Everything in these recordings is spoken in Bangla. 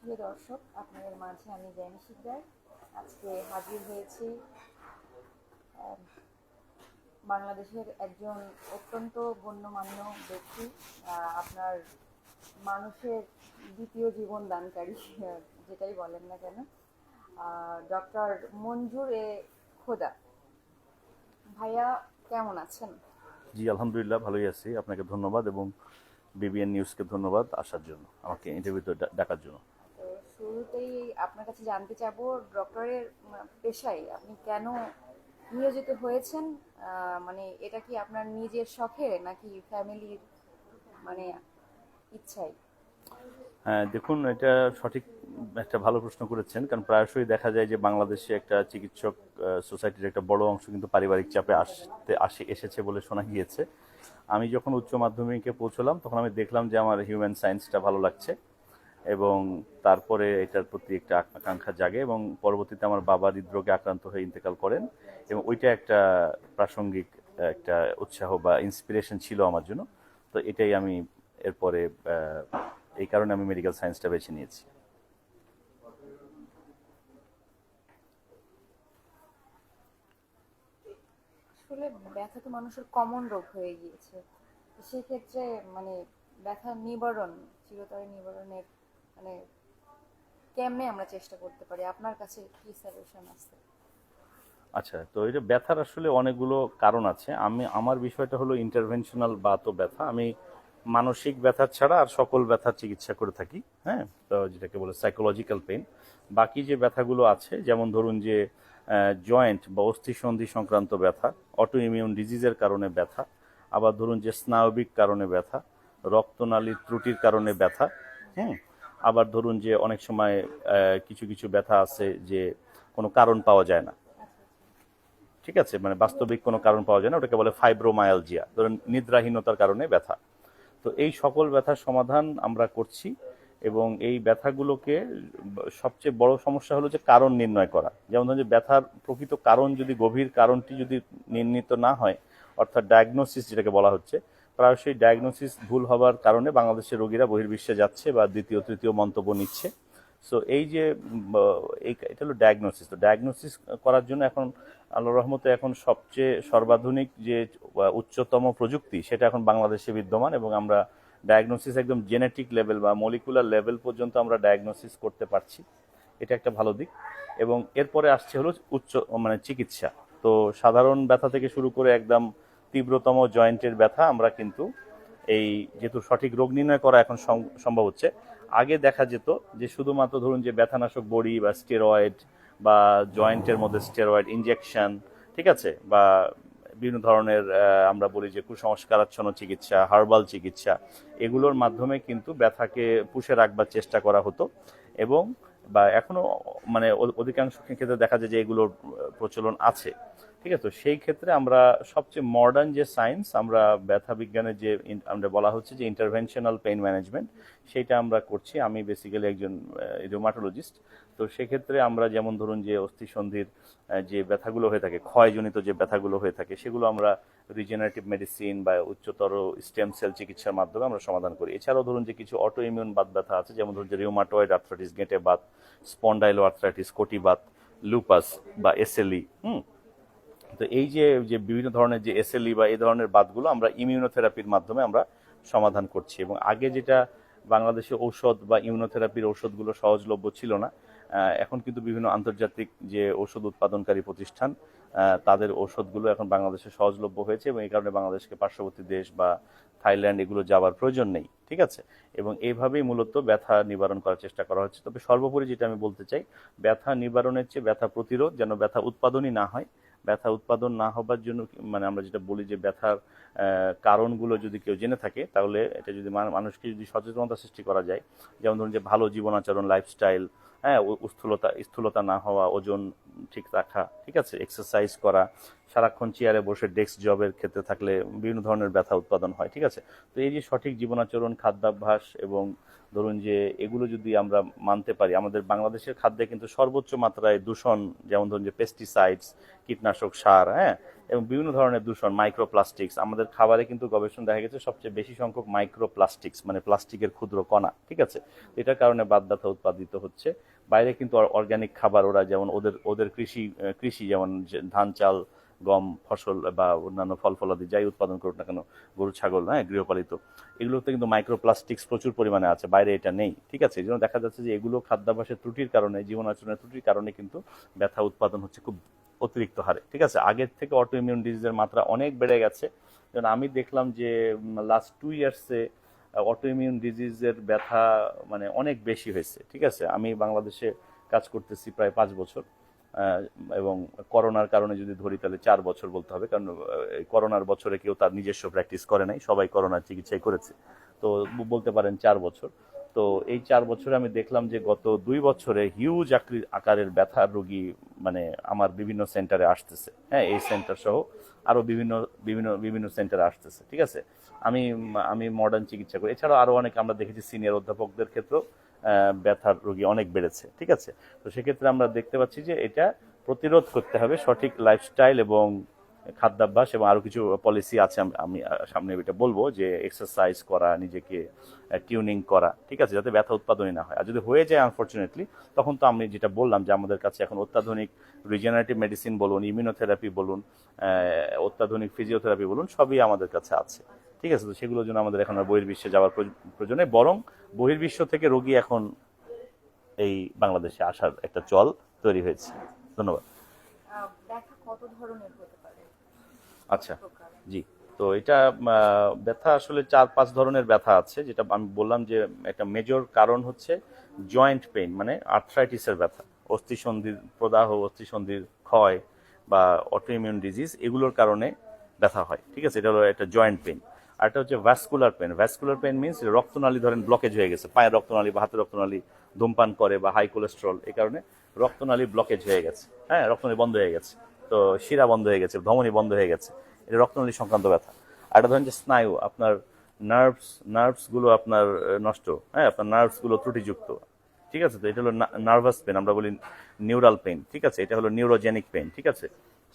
প্রিয় দর্শক, আপনাদের মাঝে আমি জ্যামি শিকদার। আজকে হাজির হয়েছি বাংলাদেশের একজন অত্যন্ত গণ্যমান্য ব্যক্তি আপনার মানুষের দ্বিতীয় জীবন দানকারী, যেটাই বলেন না কেন ডক্টর মঞ্জুর এ খোদা। ভাইয়া, কেমন আছেন? জি, আলহামদুলিল্লাহ, ভালোই আছি। আপনাকে ধন্যবাদ এবং বিবিএন নিউজকে ধন্যবাদ আসার জন্য, আমাকে ইন্টারভিউতে ডাকার জন্য। শুরুতেই আপনার কাছে জানতে চাবো, ডক্টরের পেশায় আপনি কেন নিয়োজিত হয়েছেন? মানে এটা কি আপনার নিজের শখে নাকি ফ্যামিলির মানে ইচ্ছায়? হ্যাঁ দেখুন, এটা সঠিক, একটা ভালো প্রশ্ন করেছেন, কারণ প্রায়শই দেখা যায় যে বাংলাদেশে একটা চিকিৎসক সোসাইটির একটা বড় অংশ কিন্তু পারিবারিক চাপে আসতে, আসে, এসেছে বলে শোনা গিয়েছে। আমি যখন উচ্চ মাধ্যমিকে পৌঁছলাম, তখন আমি দেখলাম যে আমার হিউম্যান সায়েন্সটা ভালো লাগছে। এবং তারপরে এটার প্রতি একটা আকাঙ্ক্ষা জাগে এবং পরবর্তীতে আমার বাবা হৃদরোগে আক্রান্ত হয়ে ইন্তেকাল করেন এবং ওইটা একটা প্রাসঙ্গিক একটা উৎসাহ বা ইন্সপিরেশন ছিল আমার জন্য। তো এটাই আমি এরপরে এই কারণে আমি মেডিকেল সায়েন্সটা বেছে নিয়েছি। আসলে ব্যথা তো মানুষের কমন রোগ হয়ে গিয়েছে। সেক্ষেত্রে মানে ব্যথা নিবারণ, চিরতরে নিবারণের মানে কেমনে আমরা চেষ্টা করতে পারি? আপনার কাছে কি সাজেশন আছে? আচ্ছা তো এটা ব্যথার আসলে অনেকগুলো কারণ আছে। আমি, আমার বিষয়টা হলো ইন্টারভেনশনাল বা তো ব্যথা। আমি মানসিক ব্যথা ছাড়া আর সকল ব্যথার চিকিৎসা করে থাকি হ্যাঁ? তো যেটাকে বলে সাইকোলজিক্যাল পেন বাকি যে ব্যথাগুলো আছে, যেমন ধরুন যে জয়েন্ট বা অস্থিসন্ধি সংক্রান্ত ব্যথা অটো ইমিউন ডিজিজের কারণে ব্যথা, আবার ধরুন যে স্নায়বিক কারণে ব্যথা, রক্তনালীর ত্রুটির কারণে ব্যথা হুম আবার ধরুন যে অনেক সময় কিছু কিছু ব্যথা আছে যে কোনো কারণ পাওয়া যায় না। ঠিক আছে? মানে বাস্তবিক কোনো কারণ পাওয়া যায় না, ওটাকে বলে ফাইব্রোমায়ালজিয়া ধরুন নিদ্রাহীনতার কারণে ব্যথা। তো এই সকল ব্যথার সমাধান আমরা করছি এবং এই ব্যথাগুলোকে সবচেয়ে বড় সমস্যা হলো যে কারণ নির্ণয় করা। যেমন ধরুন যে ব্যথার প্রকৃত কারণ যদি, গভীর কারণটি যদি নির্ণীত না হয়, অর্থাৎ ডায়াগনোসিস যেটাকে বলা হচ্ছে প্রায়শই ডায়াগনোসিস ভুল হওয়ার কারণে বাংলাদেশের রোগীরা বহির্বিশ্বে যাচ্ছে বা দ্বিতীয়, তৃতীয় মন্তব্য নিচ্ছে। সো এই যে এই এটা হলো ডায়াগনোসিস তো ডায়াগনোসিস করার জন্য এখন আল্লাহ রহমতে এখন সবচেয়ে সর্বাধুনিক যে উচ্চতম প্রযুক্তি, সেটা এখন বাংলাদেশে বিদ্যমান এবং আমরা ডায়াগনোসিস একদম জেনেটিক লেভেল বা মলিকুলার লেভেল পর্যন্ত আমরা ডায়াগনোসিস করতে পারছি। এটা একটা ভালো দিক। এবং এরপরে আসছে হলো উচ্চ মানে চিকিৎসা। তো সাধারণ ব্যথা থেকে শুরু করে একদম তীব্রতম জয়েন্টের ব্যথা আমরা কিন্তু এই যেহেতু সঠিক রোগ নির্ণয় করা এখন সম্ভব হচ্ছে, আগে দেখা যেত যে শুধুমাত্র ধরুন যে ব্যথানাশক বড়ি বা স্টেরয়েড বা জয়েন্টের মধ্যে স্টেরয়েড ইনজেকশন, ঠিক আছে? বা বিভিন্ন ধরনের আমরা বলি যে কুসংস্কারাচ্ছন্ন চিকিৎসা, হার্বাল চিকিৎসা, এগুলোর মাধ্যমে কিন্তু ব্যথাকে পুষে রাখবার চেষ্টা করা হতো এবং বা এখনও মানে অধিকাংশ ক্ষেত্রে দেখা যায় যে এগুলোর প্রচলন আছে। ঠিক আছে? তো সেই ক্ষেত্রে আমরা সবচেয়ে মডার্ন যে সায়েন্স আমরা ব্যথা বিজ্ঞানের যে আমরা বলা হচ্ছে যে ইন্টারভেনশনাল পেইন ম্যানেজমেন্ট সেটা আমরা করছি। আমি বেসিক্যালি একজন রিউমাটোলজিস্ট তো সেক্ষেত্রে আমরা যেমন ধরুন যে অস্থিসন্ধির যে ব্যথাগুলো হয়ে থাকে, ক্ষয়জনিত যে ব্যথাগুলো হয়ে থাকে, সেগুলো আমরা রিজেনারেটিভ মেডিসিন বা উচ্চতর স্টেম সেল চিকিৎসার মাধ্যমে আমরা সমাধান করি। এছাড়াও ধরুন যে কিছু অটো ইমিউন বাত ব্যথা আছে, যেমন ধরুন যে rheumatoid arthritis গেঁটে Baat spondylo arthritis কোটি বাত লুপাস বা এসএলই হুম? তো এই যে যে বিভিন্ন ধরনের যে এসএলই বা এই ধরনের বাতগুলো আমরা ইমিউনোথেরাপির মাধ্যমে আমরা সমাধান করছি এবং আগে যেটা বাংলাদেশে ঔষধ বা ইমিউনোথেরাপির ঔষধগুলো সহজলভ্য ছিল না এখন কিন্তু বিভিন্ন আন্তর্জাতিক যে ঔষধ উৎপাদনকারী প্রতিষ্ঠান তাদের ঔষধগুলো এখন বাংলাদেশে সহজলভ্য হয়েছে এবং এই কারণে বাংলাদেশকে পার্শ্ববর্তী দেশ বা থাইল্যান্ড এগুলো যাওয়ার প্রয়োজন নেই, ঠিক আছে? এবং এইভাবেই মূলত ব্যথা নিবারণ করার চেষ্টা করা হচ্ছে। তবে সর্বোপরি যেটা আমি বলতে চাই, ব্যথা নিবারণের চেয়ে ব্যথা প্রতিরোধ, যেন ব্যথা উৎপাদনই না হয় ব্যথা উৎপাদন না হবার জন্য মানে আমরা যেটা বলি যে ব্যথার কারণগুলো যদি কেউ জেনে থাকে, তাহলে এটা যদি মান- মানুষকে যদি সচেতনতা সৃষ্টি করা যায়, যেমন ধরুন যে ভালো জীবনাচরণ লাইফস্টাইল হ্যাঁ স্থূলতা স্থূলতা না হওয়া, ওজন ঠিক রাখা, ঠিক আছে এক্সারসাইজ করা, সারাক্ষণ চেয়ারে বসে ডেস্ক জবের ক্ষেত্রে থাকলে বিভিন্ন ধরনের ব্যথা উৎপাদন হয়, ঠিক আছে? তো এই যে সঠিক জীবনাচরণ, খাদ্যাভ্যাস এবং ধরুন যে এগুলো যদি আমরা মানতে পারি, আমাদের বাংলাদেশের খাদ্যে কিন্তু সর্বোচ্চ মাত্রায় দূষণ, যেমন ধরুন যে পেস্টিসাইডস কীটনাশক সার হ্যাঁ এবং বিভিন্ন ধরনের দূষণ মাইক্রোপ্লাস্টিক্স আমাদের খাবারে কিন্তু গবেষণা দেখা গেছে সবচেয়ে বেশি সংখ্যক মাইক্রোপ্লাস্টিক্স মানে প্লাস্টিকের ক্ষুদ্র কণা, ঠিক আছে? এটার কারণে ব্যথা উৎপাদিত হচ্ছে। বাইরে কিন্তু অর্গ্যানিক খাবার, ওরা যেমন ওদের ওদের কৃষি কৃষি, যেমন ধান, চাল গম ফসল বা অন্যান্য ফল ফলাদি যাই উৎপাদন করুক না কেন, গরু, ছাগল হ্যাঁ গৃহপালিত এগুলোতে কিন্তু মাইক্রোপ্লাস্টিক্স প্রচুর পরিমাণে আছে, বাইরে এটা নেই, ঠিক আছে? এই দেখা যাচ্ছে যে এগুলো খাদ্যাভ্যাসের ত্রুটির কারণে জীবন আচরণের ত্রুটির কারণে কিন্তু ব্যথা উৎপাদন হচ্ছে খুব অতিরিক্ত হারে, ঠিক আছে? আগের থেকে অটো ইমিউন ডিজিজের মাত্রা অনেক বেড়ে গেছে। যেমন আমি দেখলাম যে লাস্ট টু ইয়ার্সে অটো ইমিউন ডিজিজের ব্যথা মানে অনেক বেশি হয়েছে, ঠিক আছে? আমি বাংলাদেশে কাজ করতেছি প্রায় পাঁচ বছর। এবং করোনার কারণে যদি ধরি তাহলে চার বছর বলতে হবে, কারণ করোনার বছরে কেউ তার নিজস্ব প্র্যাকটিস করে নাই, সবাই করোনার চিকিৎসাই করেছে। তো বলতে পারেন চার বছর। তো এই চার বছরে আমি দেখলাম যে গত দুই বছরে হিউজ আকারের ব্যথার রোগী মানে আমার বিভিন্ন সেন্টারে আসতেছে। হ্যাঁ এই সেন্টার সহ আরও বিভিন্ন বিভিন্ন বিভিন্ন সেন্টারে আসতেছে, ঠিক আছে? আমি আমি মডার্ন চিকিৎসা করি। এছাড়াও আরও অনেক আমরা দেখেছি সিনিয়র অধ্যাপকদের ক্ষেত্রেও ব্যথার রোগী অনেক বেড়েছে, ঠিক আছে? তো সেক্ষেত্রে আমরা দেখতে পাচ্ছি যে এটা প্রতিরোধ করতে হবে, সঠিক লাইফস্টাইল এবং খাদ্যাভ্যাস এবং আরও কিছু পলিসি আছে আমি সামনে এটা বলব যে এক্সারসাইজ করা, নিজেকে টিউনিং করা, ঠিক আছে? যাতে ব্যথা উৎপাদনই না হয়। আর যদি হয়ে যায় আনফর্চুনেটলি তখন তো আমি যেটা বললাম যে আমাদের কাছে এখন অত্যাধুনিক রিজেনারেটিভ মেডিসিন বলুন ইমিউনোথেরাপি বলুন অত্যাধুনিক ফিজিওথেরাপি বলুন, সবই আমাদের কাছে আছে। ঠিক আছে তো সেগুলোর জন্য আমাদের এখন আর বহির্বিশ্বে যাওয়ার প্রয়োজ- প্রয়োজন বরং বহির্বিশ্ব থেকে রোগী এখন এই বাংলাদেশে আসার একটা চল তৈরি হয়েছে। ধন্যবাদ। আচ্ছা জি। তো এটা ব্যথা আসলে চার পাঁচ ধরনের ব্যথা আছে যেটা আমি বললাম যে একটা মেজর কারণ হচ্ছে জয়েন্ট পেইন মানে আর্থ্রাইটিসের ব্যথা অস্থিসন্ধির প্রদাহ অস্থিসন্ধির ক্ষয় বা অটোইমিউন ডিজিজ এগুলোর কারণে ব্যথা হয়। ঠিক আছে এটা হলো একটা জয়েন্ট পেইন আর একটা হচ্ছে vascular pain vascular pain means রক্তনালী ধরেন ব্লকেজ হয়ে গেছে, পায়ের রক্তনালী বা হাতের রক্তনালী ধূমপান করে বা হাই কোলেস্ট্রল এই কারণে রক্তনালী ব্লকেজ হয়ে গেছে। হ্যাঁ রক্তনালী বন্ধ হয়ে গেছে। তো শিরা বন্ধ হয়ে গেছে, ধমনী বন্ধ হয়ে গেছে। এটা রক্তনালী সংক্রান্ত ব্যথা। আর একটা ধরেন যে স্নায়ু, আপনার নার্ভস নার্ভসগুলো আপনার নষ্ট। হ্যাঁ আপনার নার্ভসগুলো ত্রুটিযুক্ত। ঠিক আছে? তো এটা হলো নার্ভাস পেন আমরা বলি নিউরাল পেন ঠিক আছে? এটা হলো নিউরোজেনিক পেন ঠিক আছে?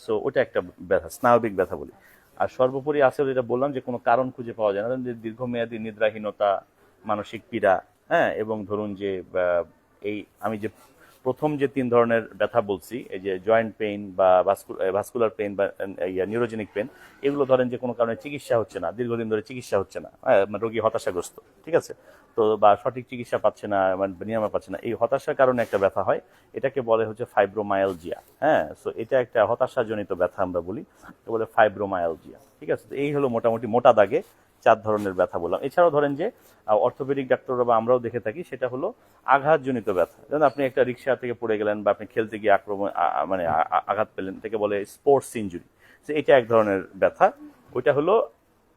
সো ওটা একটা ব্যথা, স্নায়বিক ব্যথা বলি। আর সর্বোপরি আছে যেটা বললাম যে কোনো কারণ খুঁজে পাওয়া যায় না। দীর্ঘমেয়াদী নিদ্রাহীনতা, মানসিক পীড়া হ্যাঁ এবং ধরুন যে এই আমি যে প্রথম যে তিন ধরনের ব্যথা বলছি এই যে জয়েন্ট পেইন বা ভাস্কুলার পেইন বা নিউরোজেনিক পেন এগুলো ধরেন যে কোনো কারণে চিকিৎসা হচ্ছে না দীর্ঘদিন ধরে চিকিৎসা হচ্ছে না হ্যাঁ, মানে রোগী হতাশাগ্রস্ত ঠিক আছে? তো বা সঠিক চিকিৎসা পাচ্ছে না মানে নিরাময় পাচ্ছে না এই হতাশার কারণে একটা ব্যথা হয় এটাকে বলে হচ্ছে ফাইব্রোমায়ালজিয়া হ্যাঁ? সো এটা একটা হতাশাজনিত ব্যথা আমরা বলি বলে ফাইব্রোমায়ালজিয়া ঠিক আছে? তো এই হলো মোটামুটি মোটা দাগে চার ধরনের ব্যথা বললাম। এছাড়াও ধরেন যে অর্থোপেডিক ডাক্তাররা বা আমরাও দেখে থাকি, সেটা হলো আঘাতজনিত ব্যথা। যেমন আপনি একটা রিক্সা থেকে পড়ে গেলেন বা আপনি খেলতে গিয়ে আক্রমণ মানে আঘাত পেলেন থেকে বলে স্পোর্টস ইঞ্জুরি এটা এক ধরনের ব্যথা। ওইটা হলো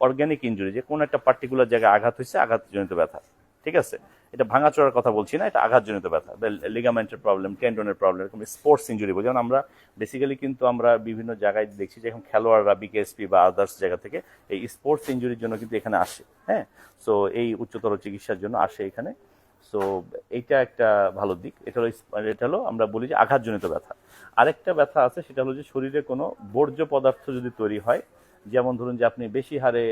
অর্গ্যানিক ইঞ্জুরি যে কোনো একটা পার্টিকুলার জায়গায় আঘাত হয়েছে, আঘাতজনিত ব্যথা। ঠিক আছে? এটা ভাঙাচোরার কথা বলছি না, এটা আঘাতজনিত ব্যথা। লিগামেন্টের প্রবলেম টেন্ডনের প্রবলেম এরকম স্পোর্টস ইঞ্জুরি বলি যেমন আমরা বেসিক্যালি কিন্তু আমরা বিভিন্ন জায়গায় দেখছি যে এখন খেলোয়াড়রা বিকেএসপি বা আদার্স জায়গা থেকে এই স্পোর্টস ইঞ্জুরির জন্য কিন্তু এখানে আসে হ্যাঁ? সো এই উচ্চতর চিকিৎসার জন্য আসে এখানে। সো এইটা একটা ভালো দিক। এটা হলো এটা হলো আমরা বলি যে আঘাতজনিত ব্যথা। আরেকটা ব্যথা আছে, সেটা হলো যে শরীরে কোনো বর্জ্য পদার্থ যদি তৈরি হয় যেমন ধরুন যে আপনি বেশি হারে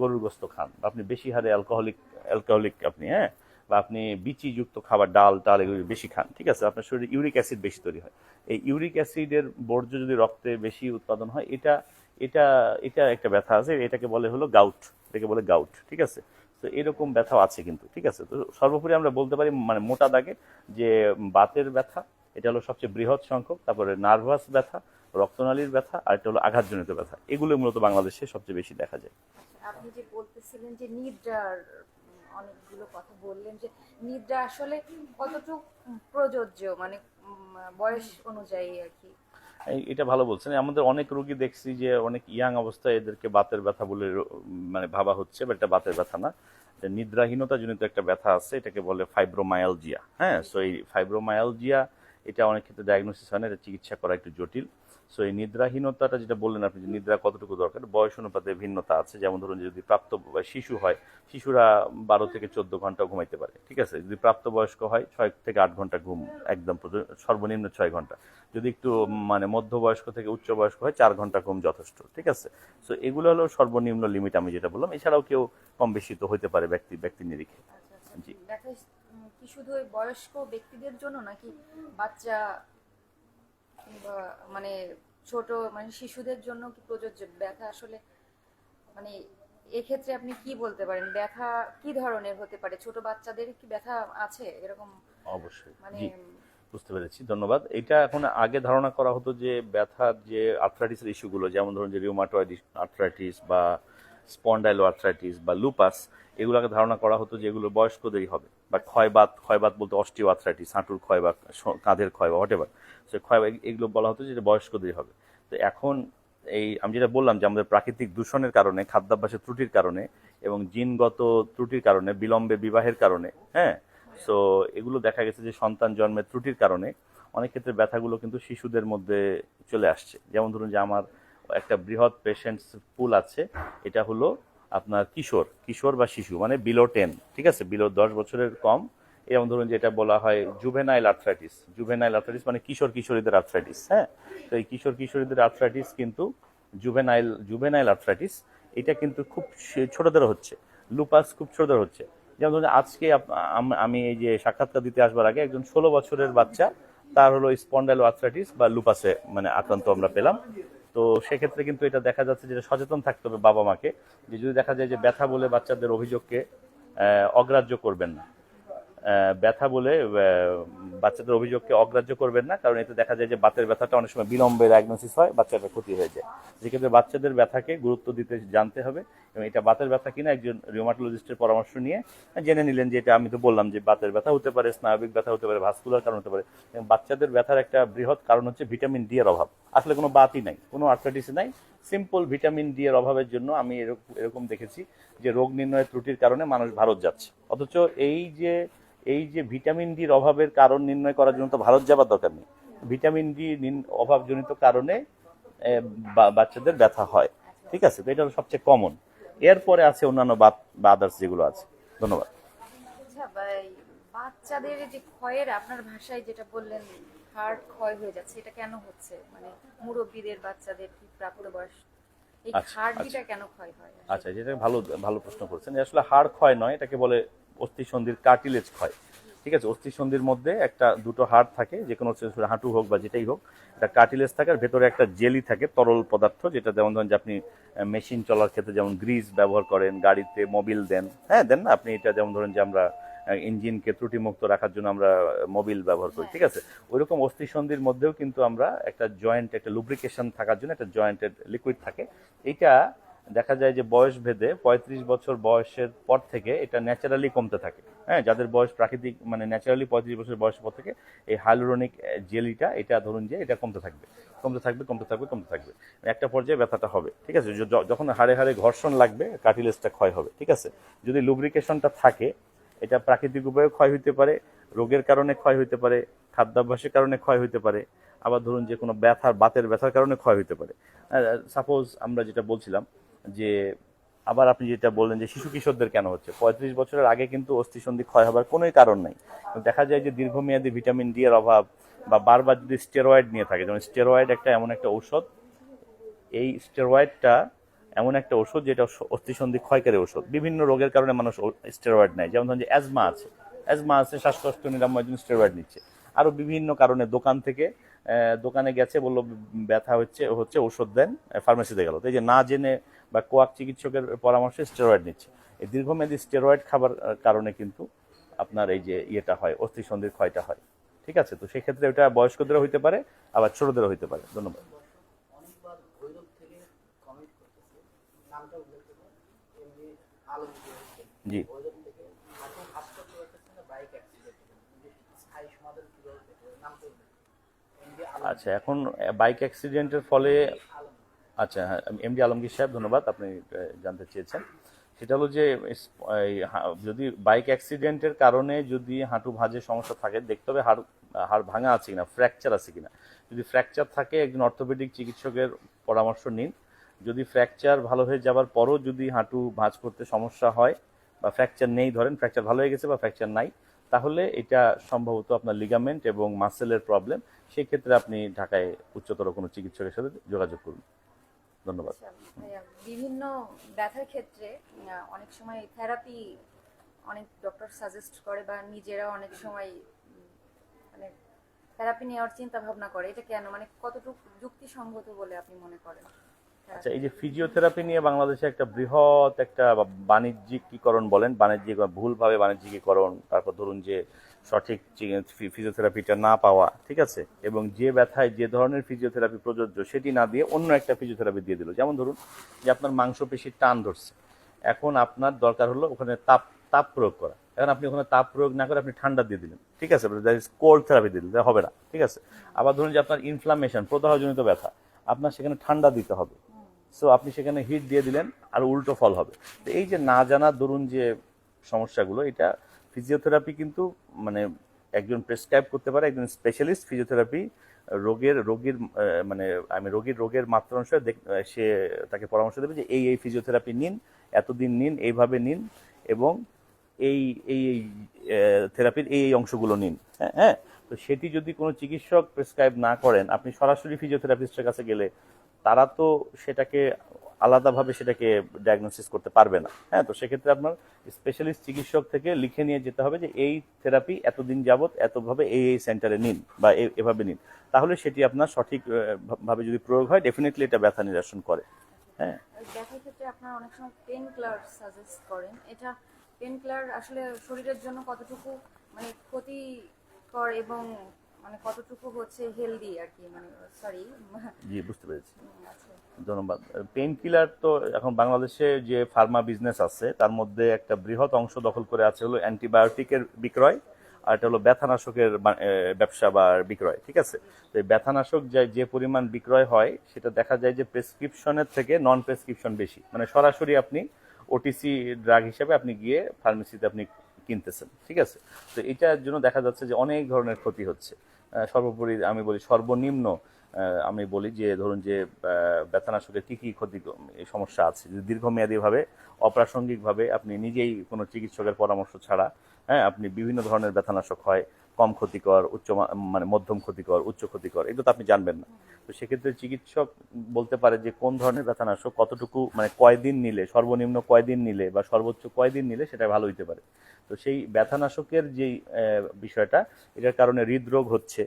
গরুর গোস্ত খান, বা আপনি বেশি হারে অ্যালকোহলিক অ্যালকোহলিক আপনি হ্যাঁ? বা আপনি বিচিযুক্ত খাবার, ডাল টাল এগুলো বেশি খান, ঠিক আছে? আপনার শরীরে ইউরিক অ্যাসিড বেশি তৈরি হয়। এই ইউরিক অ্যাসিডের বর্জ্য যদি রক্তে বেশি উৎপাদন হয়, এটা এটা এটা একটা ব্যথা আছে, এটাকে বলে হলো গাউট এটাকে বলে গাউট ঠিক আছে? তো এরকম ব্যথাও আছে কিন্তু, ঠিক আছে? তো সর্বোপরি আমরা বলতে পারি মানে মোটা দাগে যে বাতের ব্যথা, এটা হলো সবচেয়ে বৃহৎ সংখ্যক, তারপরে নার্ভাস ব্যথা রক্তনালীর ব্যথা আর এটা হলো আঘাতজনিত ব্যথা। এগুলো মূলত বাংলাদেশে সবচেয়ে বেশি দেখা যায়। আপনি যে বলতেছিলেন যে নিদ্রার অনেকগুলো কথা বললেন যে নিদ্রা আসলে কতটুকু প্রযোজ্য মানে বয়স অনুযায়ী আর কি? এটা ভালো বলছেন। আমাদের অনেক রোগী দেখছি যে অনেক ইয়াং অবস্থায় এদেরকে বাতের ব্যথা বলে মানে ভাবা হচ্ছে বাট এটা বাতের ব্যথা না। নিদ্রাহীনতা জনিত একটা ব্যথা আছে এটাকে বলে ফাইব্রোমায়ালজিয়া হ্যাঁ সো এই ফাইব্রোমায়ালজিয়া এটা অনেক ক্ষেত্রে ডায়াগনোসিস হয় না এটা চিকিৎসা করা একটু জটিল। সো এই নিদ্রাহীনতাটা যেটা বললেন আপনি যে নিদ্রা কতটুকু দরকার, বয়স অনুপাতে ভিন্নতা আছে। যেমন ধরুন যদি প্রাপ্ত শিশু হয়, শিশুরা বারো থেকে চোদ্দ ঘণ্টা ঘুমাইতে পারে, ঠিক আছে? যদি প্রাপ্তবয়স্ক হয়, ছয় থেকে আট ঘণ্টা ঘুম একদম সর্বনিম্ন ছয় ঘণ্টা। যদি একটু মানে মধ্যবয়স্ক থেকে উচ্চবয়স্ক হয়, চার ঘণ্টা ঘুম যথেষ্ট, ঠিক আছে? সো এগুলো হলো সর্বনিম্ন লিমিট আমি যেটা বললাম। এছাড়াও কেউ কম বেশি তো হতে পারে ব্যক্তি ব্যক্তি নিরিখে আচ্ছা আচ্ছা। জি। কি শুধু বয়স্ক ব্যক্তিদের জন্য নাকি বাচ্চা মানে ছোট মানে শিশুদের জন্য কি প্রযোজ্য? ব্যথা আসলে মানে এক্ষেত্রে আপনি কি বলতে পারেন? ব্যথা কি ধরনের হতে পারে? ছোট বাচ্চাদের কি ব্যথা আছে? এরকম অবশ্যই। মানে বুঝতে পেরেছি। ধন্যবাদ। এটা এখন আগে ধারণা করা হতো যে ব্যথার যে আর্থ্রাইটিসের ইস্যুগুলো যেমন ধরুন যে রিউমাটয়েড আর্থ্রাইটিস বা স্পন্ডাইলো আর্থ্রাইটিস বা লুপাস এগুলোকে ধারণা করা হতো যে এগুলো বয়স্কদেরই হবে। বা ক্ষয়বাত ক্ষয়বাত বলতে অস্টিও আর্থ্রাইটিস হাঁটুর ক্ষয় বা কাঁধের ক্ষয় বা হোয়াটেভার সে ক্ষয় এগুলো বলা হতো যে এটা বয়স্কদেরই হবে। তো এখন এই, আমি যেটা বললাম যে আমাদের প্রাকৃতিক দূষণের কারণে, খাদ্যাভ্যাসের ত্রুটির কারণে এবং জিনগত ত্রুটির কারণে, বিলম্বে বিবাহের কারণে হ্যাঁ? সো এগুলো দেখা গেছে যে সন্তান জন্মের ত্রুটির কারণে অনেক ক্ষেত্রে ব্যথাগুলো কিন্তু শিশুদের মধ্যে চলে আসছে। যেমন ধরুন যে আমার একটা বৃহৎ পেশেন্টস পুল আছে, এটা হলো আপনার কিশোর কিশোর বা শিশু মানে বিলো টেন ঠিক আছে? বিলো দশ বছরের কম। যেমন ধরুন যেটা বলা হয় জুভেনাইল আর্থ্রাইটিস জুভেনাইল আর্থ্রাইটিস মানে কিশোর কিশোরীদের আর্থ্রাইটিস হ্যাঁ? তো এই কিশোর কিশোরীদের আর্থ্রাইটিস কিন্তু জুভেনাইল জুভেনাইল আর্থ্রাইটিস এটা কিন্তু খুব ছোটদের হচ্ছে। লুপাস খুব ছোটদের হচ্ছে। যেমন ধরুন আজকে আমি এই যে সাক্ষাৎকার দিতে আসবার আগে একজন ষোলো বছরের বাচ্চা, তার হলো স্পন্ডাইল আর্থ্রাইটিস বা লুপাসে মানে আক্রান্ত আমরা পেলাম। তো সেক্ষেত্রে কিন্তু এটা দেখা যাচ্ছে যেটা সচেতন থাকতে হবে বাবা মাকে যে যদি দেখা যায় যে ব্যথা বলে বাচ্চাদের অভিযোগকে অগ্রাহ্য করবেন না। ব্যথা বলে বাচ্চাদের অভিযোগকে অগ্রাহ্য করবেন না, কারণ এতে দেখা যায় যে বাতের ব্যথাটা অনেক সময় বিলম্বে ডায়াগনোসিস হয় বাচ্চাটা ক্ষতি হয়ে যায়। যেক্ষেত্রে বাচ্চাদের ব্যথাকে গুরুত্ব দিতে জানতে হবে। এবং এটা বাতের ব্যথা কিনা একজন রিউমাটোলজিস্টের পরামর্শ নিয়ে জেনে নিলেন যে এটা আমি তো বললাম যে বাতের ব্যথা হতে পারে স্নায়বিক ব্যথা হতে পারে ভাস্কুলার কারণ হতে পারে। এবং বাচ্চাদের ব্যথার একটা বৃহৎ কারণ হচ্ছে ভিটামিন ডি এর অভাব। আসলে কোনো বাতই নাই, কোনো আর্থাইটিস নাই। সিম্পল ভিটামিন ডি এর অভাবের জন্য আমি এরকম এরকম দেখেছি যে রোগ নির্ণয়ের ত্রুটির কারণে মানুষ ভারত যাচ্ছে। অথচ এই যে এই যে ভিটামিন ডির অভাবের কারণ নির্ণয় করার জন্য তো ভারত যাবার দরকার নেই। ভিটামিন ডি অভাবজনিত কারণে বাচ্চাদের ব্যথা হয়। ঠিক আছে? তো এটা সবচেয়ে কমন এরপরে আছে অন্যান্য বা আদার্স যেগুলো আছে। ধন্যবাদ। আচ্ছা বাচ্চাদের যে ক্ষয়ের আপনার ভাষায় যেটা বললেন হার্ট ক্ষয় হয়ে যাচ্ছে এটা কেন হচ্ছে? মানে মুরব্বীদের বাচ্চাদের কি প্রাপ্ত বয়স? এই আচ্ছা, কেন ক্ষয় হয়? আচ্ছা যেটা ভালো ভালো প্রশ্ন করছেন। আসলে হাড় ক্ষয় নয় এটাকে বলে অস্থিসন্ধির কার্টিলেজ ক্ষয়। ঠিক আছে অস্থিসন্ধির মধ্যে একটা দুটো হাড় থাকে, যে কোনো হাঁটু হোক বা যেটাই হোক, একটা কার্টিলেজ থাকে আর ভেতরে একটা জেলি থাকে, তরল পদার্থ, যেটা যেমন ধরেন যে আপনি মেশিন চলার ক্ষেত্রে যেমন গ্রিজ ব্যবহার করেন, গাড়িতে মোবিল দেন হ্যাঁ দেন না? আপনি এটা যেমন ধরেন যে আমরা ইঞ্জিনকে ত্রুটিমুক্ত রাখার জন্য আমরা মোবিল ব্যবহার করি, ঠিক আছে? ওইরকম অস্থিসন্ধির মধ্যেও কিন্তু আমরা একটা জয়েন্ট, একটা লুব্রিকেশন থাকার জন্য একটা জয়েন্টেড লিকুইড থাকে। এইটা দেখা যায় যে বয়স ভেদে পঁয়ত্রিশ বছর বয়সের পর থেকে এটা ন্যাচারালি কমতে থাকে। হ্যাঁ যাদের বয়স প্রাকৃতিক মানে ন্যাচারালি পঁয়ত্রিশ বছর বয়সের পর থেকে এই হাইলোরনিক জেলিটা, এটা ধরুন যে এটা কমতে থাকবে। কমতে থাকবে কমতে থাকবে কমতে থাকবে। একটা পর্যায়ে ব্যথাটা হবে, ঠিক আছে? যখন হাড়ে হাড়ে ঘর্ষণ লাগবে, কার্টিলেজটা ক্ষয় হবে, ঠিক আছে? যদি লুব্রিকেশনটা থাকে, এটা প্রাকৃতিক উপায়ে ক্ষয় হইতে পারে, রোগের কারণে ক্ষয় হইতে পারে, খাদ্যাভ্যাসের কারণে ক্ষয় হইতে পারে, আবার ধরুন যে কোনো ব্যথার, বাতের ব্যথার কারণে ক্ষয় হইতে পারে। সাপোজ আমরা যেটা বলছিলাম যে আবার আপনি যেটা বললেন যে শিশু কিশোরদের কেন হচ্ছে? পঁয়ত্রিশ বছরের আগে কিন্তু অস্থিসন্ধি ক্ষয় হবার কোনোই কারণ নেই। দেখা যায় যে দীর্ঘমেয়াদী ভিটামিন ডি এর অভাব বা বারবার যদি স্টেরয়েড নিয়ে থাকে, যেমন স্টেরয়েড একটা এমন একটা ঔষধ, এই স্টেরয়েডটা এমন একটা ওষুধ যেটা অস- অস্থিসন্ধি ক্ষয়কারী ওষুধ বিভিন্ন রোগের কারণে মানুষ স্টেরয়েড নেয়। যেমন ধরুন যে অ্যাজমা আছে। অ্যাজমা আছে, শ্বাসকষ্ট নিরাময়ের জন্য স্টেরয়েড নিচ্ছে। আরও বিভিন্ন কারণে দোকান থেকে দোকানে গেছে, বলল ব্যথা হচ্ছে হচ্ছে ওষুধ দেন ফার্মেসিতে গেল। তো এই যে না জেনে বা কোয়াক চিকিৎসকের পরামর্শে স্টেরয়েড নিচ্ছে। এই দীর্ঘমেয়াদী স্টেরয়েড খাবার কারণে কিন্তু আপনার এই যে ইয়েটা হয় অস্থিসন্ধির ক্ষয়টা হয়। ঠিক আছে? তো সেক্ষেত্রে ওটা বয়স্কদেরও হইতে পারে আবার ছোটদেরও হইতে পারে। ধন্যবাদ। জি। আচ্ছা এখন বাইক অ্যাক্সিডেন্টের ফলে আচ্ছা হ্যাঁ এমডি আলমগীর সাহেব, ধন্যবাদ, আপনি জানতে চেয়েছেন। সেটা হলো যে যদি বাইক অ্যাক্সিডেন্টের কারণে যদি হাঁটু ভাঁজে সমস্যা থাকে, দেখতে হবে হাড় হাড় ভাঙা আছে কিনা, ফ্র্যাকচার আছে কিনা। যদি ফ্র্যাকচার থাকে, একজন অর্থোপেডিক চিকিৎসকের পরামর্শ নিন। যদি ফ্র্যাকচার ভালো হয়ে যাবার পরও যদি হাঁটু ভাঁজ করতে সমস্যা হয় বা ফ্র্যাকচার নেই, ধরেন ফ্র্যাকচার ভালো হয়ে গেছে বা ফ্র্যাকচার নাই, তাহলে এটা সম্ভবত আপনার লিগামেন্ট এবং মাসেলের প্রবলেম সেক্ষেত্রে আপনি ঢাকায় উচ্চতর কোনো চিকিৎসকের সাথে যোগাযোগ করুন। ধন্যবাদ। আচ্ছা, ভাইয়া, বিভিন্ন ব্যথার ক্ষেত্রে অনেক সময় থেরাপি অনেক ডক্টর সাজেস্ট করে বা নিজেরা অনেক সময় মানে থেরাপি নেওয়ার চিন্তা ভাবনা করে। এটা কেন? মানে কতটুকু যুক্তিসঙ্গত বলে আপনি মনে করেন? আচ্ছা এই যে ফিজিওথেরাপি নিয়ে বাংলাদেশে একটা বৃহৎ একটা বাণিজ্যিকীকরণ বলেন বাণিজ্যিক ভুলভাবে বাণিজ্যিকীকরণ তারপর ধরুন যে সঠিক ফিজিওথেরাপিটা না পাওয়া, ঠিক আছে? এবং যে ব্যথায় যে ধরনের ফিজিওথেরাপি প্রযোজ্য, সেটি না দিয়ে অন্য একটা ফিজিওথেরাপি দিয়ে দিল। যেমন ধরুন যে আপনার মাংসপেশির টান ধরছে। এখন আপনার দরকার হলো ওখানে তাপ তাপ প্রয়োগ করা। এখন আপনি ওখানে তাপ প্রয়োগ না করে আপনি ঠান্ডা দিয়ে দিলেন, ঠিক আছে? কোল্ড থেরাপি দিয়ে দিলেন হবে না, ঠিক আছে? আবার ধরুন যে আপনার ইনফ্লামেশন প্রদাহজনিত ব্যথা, আপনার সেখানে ঠান্ডা দিতে হবে। সো আপনি সেখানে হিট দিয়ে দিলেন, আর উল্টো ফল হবে। তো এই যে না জানা ধরুন যে সমস্যাগুলো, এটা ফিজিওথেরাপি কিন্তু মানে একজন প্রেসক্রাইব করতে পারে, একজন স্পেশালিস্ট ফিজিওথেরাপি, রোগের, রোগীর মানে আমি রোগীর, রোগের মাত্রা অনুসারে সে তাকে পরামর্শ দেবে যে এই এই ফিজিওথেরাপি নিন, এতদিন নিন, এইভাবে নিন এবং এই এই এই থেরাপির এই এই অংশগুলো নিন। হ্যাঁ হ্যাঁ? তো সেটি যদি কোনো চিকিৎসক প্রেসক্রাইব না করেন, আপনি সরাসরি ফিজিওথেরাপিস্টের কাছে গেলে তারা তো সেটাকে আলাদাভাবে সেটাকে ডায়াগনোসিস করতে পারবে না। হ্যাঁ তো সেক্ষেত্রে আপনার স্পেশালিস্ট চিকিৎসক থেকে লিখে নিয়ে যেতে হবে যে, এই থেরাপি এতদিন যাবত এতভাবে এই এই সেন্টারে নিন বা এভাবে নিন। তাহলে সেটি আপনার সঠিক ভাবে যদি প্রয়োগ হয় ডেফিনেটলি এটা ব্যথা নিরসন করে। হ্যাঁ। অনেক সময় করেন। এটা আসলে শরীরের জন্য কতটুকু মানে ক্ষতিকর এবং মানে কতটুকু হচ্ছে হেলদি আর কি মানে সরি জি বুঝতে পেরেছি। আচ্ছা। ধন্যবাদ। পেইন কিলার তো এখন বাংলাদেশে যে ফার্মা বিজনেস আছে তার মধ্যে একটা বৃহৎ অংশ দখল করে আছে হলো অ্যান্টিবায়োটিকের বিক্রয় আর এটা হলো ব্যথানাশকের ব্যবসা বা বিক্রয় ঠিক আছে? তো এই ব্যথানাশক যে যে পরিমাণ বিক্রয় হয় সেটা দেখা যায় যে প্রেসক্রিপশনের থেকে নন প্রেসক্রিপশন বেশি। মানে সরাসরি আপনি ওটিসি ড্রাগ হিসেবে আপনি গিয়ে ফার্মেসিতে আপনি কিনতেছেন ঠিক আছে? তো এটার জন্য দেখা যাচ্ছে যে অনেক ধরনের ক্ষতি হচ্ছে। সর্বোপরি আমি বলি সর্বনিম্ন আমি বলি যে, ধরুন যে ব্যথানাশকের কী কী ক্ষতি সমস্যা আছে। যদি দীর্ঘমেয়াদীভাবে, অপ্রাসঙ্গিকভাবে আপনি নিজেই কোনো চিকিৎসকের পরামর্শ ছাড়া হ্যাঁ আপনি বিভিন্ন ধরনের ব্যথানাশক হয় কম ক্ষতিকর, উচ্চ মানে মধ্যম ক্ষতিকর, উচ্চ ক্ষতিকর, এগুলো তো আপনি জানবেন না। তো সেক্ষেত্রে চিকিৎসক বলতে পারে যে কোন ধরনের ব্যথানাশক কতটুকু মানে কয়দিন নিলে, সর্বনিম্ন কয়দিন নিলে বা সর্বোচ্চ কয়দিন নিলে সেটা ভালো হইতে পারে। তো সেই ব্যথানাশকের যেই বিষয়টা, এটার কারণে হৃদরোগ হচ্ছে,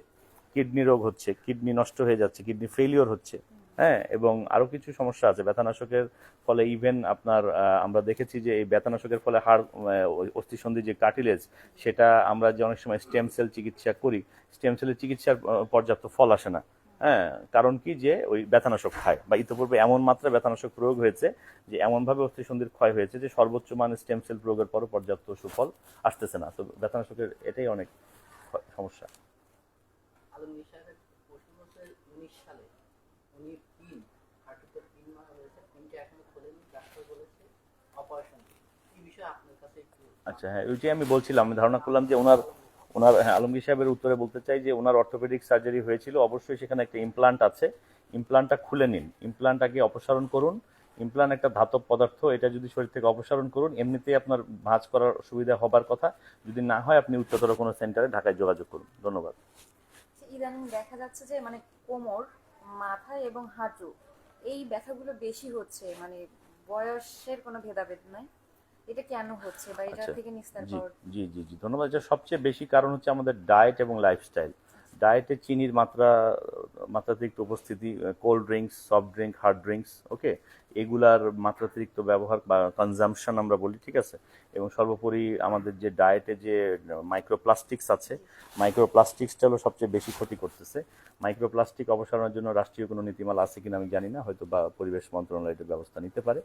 কিডনি রোগ হচ্ছে, কিডনি নষ্ট হয়ে যাচ্ছে, কিডনি ফেলিওর হচ্ছে। হ্যাঁ এবং আরও কিছু সমস্যা আছে। ব্যথানাশকের ফলে ইভেন আপনার আমরা দেখেছি যে এই ব্যথানাশকের ফলে হাড় অস্থিসন্ধি যে কার্টিলেজ সেটা আমরা যে অনেক সময় স্টেম সেল চিকিৎসা করি স্টেম সেলের চিকিৎসার পর্যাপ্ত ফল আসে না। হ্যাঁ কারণ কি যে ওই ব্যথানাশক খায় বা ইতিপূর্বে এমন মাত্রা ব্যথানাশক প্রয়োগ হয়েছে যে এমনভাবে অস্থিসন্ধির ক্ষয় হয়েছে যে সর্বোচ্চ মান স্টেম সেল প্রয়োগের পরও পর্যাপ্ত সুফল আসতেছে না। তো ব্যথানাশকের এটাই অনেক সমস্যা আলমগীর সাহেবের পঁচিশ বছর উনিশ সালে উনি পিন হাঁটুতে পিন মারা হয়েছে পিনটা এখনও খোলেনি ডাক্তার বলেছে অপারেশন এই বিষয়ে আপনার কাছে একটু আচ্ছা হ্যাঁ ওইটাই আমি বলছিলাম আমি ধারণা করলাম যে ওনার ওনার হ্যাঁ আলমগীর সাহেবের উত্তরে বলতে চাই যে ওনার অর্থোপেডিক সার্জারি হয়েছিল অবশ্যই সেখানে একটা ইমপ্লান্ট আছে। ইমপ্লান্টটা খুলে নিন ইমপ্লান্টটাকে অপসারণ করুন। ইমপ্লান্ট একটা ধাতব পদার্থ এটা যদি শরীর থেকে অপসারণ করুন এমনিতেই আপনার ভাঁজ করার সুবিধা হবার কথা। যদি না হয় আপনি উচ্চতর কোনো সেন্টারে ঢাকায় যোগাযোগ করুন। ধন্যবাদ। আচ্ছা, ইদানিং দেখা যাচ্ছে যে মানে কোমর মাথা এবং হাঁটু এই ব্যথাগুলো বেশি হচ্ছে মানে বয়সের কোনো ভেদাভেদ নাই? এটা কেন হচ্ছে বা এটা আচ্ছা, থেকে নিস্তার জি পাওয়ার জি জি জি ধন্যবাদ। এটা সবচেয়ে বেশি কারণ হচ্ছে আমাদের ডায়েট এবং লাইফস্টাইল ডায়েটে চিনির মাত্রা মাত্রাতিরিক্ত উপস্থিতি cold drinks soft drink hard drinks okay এগুলার মাত্রাতিরিক্ত ব্যবহার বা কনজামশন আমরা বলি, ঠিক আছে? এবং সর্বোপরি আমাদের যে ডায়েটে যে মাইক্রোপ্লাস্টিক্স আছে মাইক্রোপ্লাস্টিক্সটা হলো সবচেয়ে বেশি ক্ষতি করতেছে। মাইক্রোপ্লাস্টিক অপসারণের জন্য রাষ্ট্রীয় কোনো নীতিমালা আছে কিনা আমি জানি না, হয়তো বা পরিবেশ মন্ত্রণালয় এটার ব্যবস্থা নিতে পারে।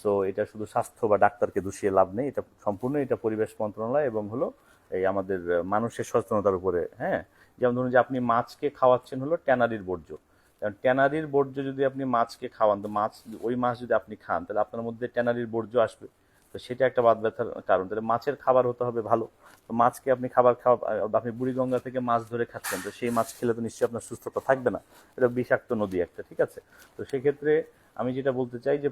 সো এটা শুধু স্বাস্থ্য বা ডাক্তারকে দোষিয়ে লাভ নেই, এটা সম্পূর্ণ এটা পরিবেশ মন্ত্রণালয় এবং হলো এই আমাদের মানুষের সচেতনতার উপরে হ্যাঁ? যেমন ধরুন যে আপনি মাছকে খাওয়াচ্ছেন হলো ট্যানারির বর্জ্য। কারণ ট্যানারির বর্জ্য যদি আপনি মাছকে খাওয়ান, তো মাছ, ওই মাছ যদি আপনি খান, তাহলে আপনার মধ্যে ট্যানারির বর্জ্য আসবে। তো সেটা একটা বাদ ব্যথার কারণ। তাহলে মাছের খাবার হতে হবে ভালো। তো মাছকে আপনি খাবার খাওয়া, আপনি বুড়িগঙ্গা থেকে মাছ ধরে খাচ্ছেন, তো সেই মাছ খেলে তো নিশ্চয়ই আপনার সুস্থতা থাকবে না। এটা বিষাক্ত নদী একটা, ঠিক আছে? তো সেক্ষেত্রে আমি যেটা বলতে চাই যে